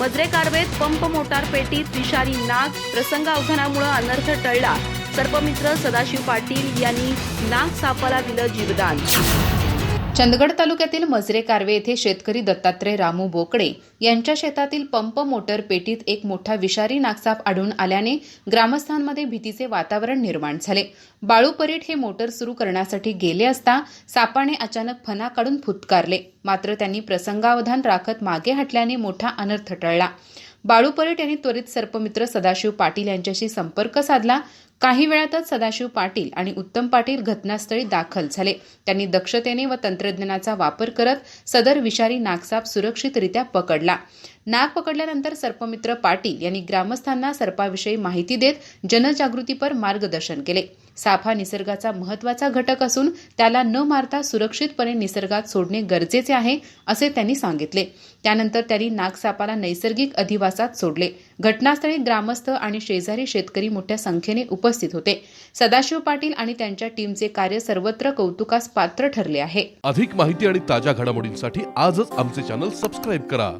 मजरे कारवेत pump motor पेटीत विषारी नाग प्रसंगावधानामुळे अनर्थ टळला. सर्पमित्र सदाशिव पाटील यांनी नाग सापाला दिलं जीवदान. चंदगड तालुक्यातील मजरे कारवे येथे शेतकरी दत्तात्रय रामू बोकडे यांच्या शेतातील पंप मोटर पेटीत एक मोठा विषारी नागसाप आढळून आल्याने ग्रामस्थांमध्ये भीतीचे वातावरण निर्माण झाले. बाळू परीट हे मोटर सुरू करण्यासाठी गेले असता सापाने अचानक फणा काढून फुतकारले मात्र त्यांनी प्रसंगावधान राखत मागे हटल्याने मोठा अनर्थ टळला. बाळू परीट यांनी त्वरित सर्पमित्र सदाशिव पाटील यांच्याशी संपर्क साधला. काही वेळातच सदाशिव पाटील आणि उत्तम पाटील घटनास्थळी दाखल झाले. त्यांनी दक्षतेने व तंत्रज्ञानाचा वापर करत सदर विषारी नागसाप सुरक्षितरित्या पकडला. नाग पकडल्यानंतर सर्पमित्र पाटील यांनी ग्रामस्थांना सर्पाविषयी माहिती देत जनजागृतीपर मार्गदर्शन केले. साप हा निसर्गाचा महत्त्वाचा घटक असून त्याला न मारता सुरक्षितपणे निसर्गात सोडणे गरजेचे आहे असे त्यांनी सांगितले. त्यानंतर त्यांनी नागसापाला नैसर्गिक अधिवासात सोडले. घटनास्थळी ग्रामस्थ आणि शेजारी शेतकरी मोठ्या संख्येने उपस्थित होते. सदाशिव पाटील आणि त्यांच्या टीमचे कार्य सर्वत्र कौतुकास पात्र ठरले आहे. अधिक माहिती आणि ताज्या घडामोडींसाठी आजच आमचे चॅनल सबस्क्राईब करा.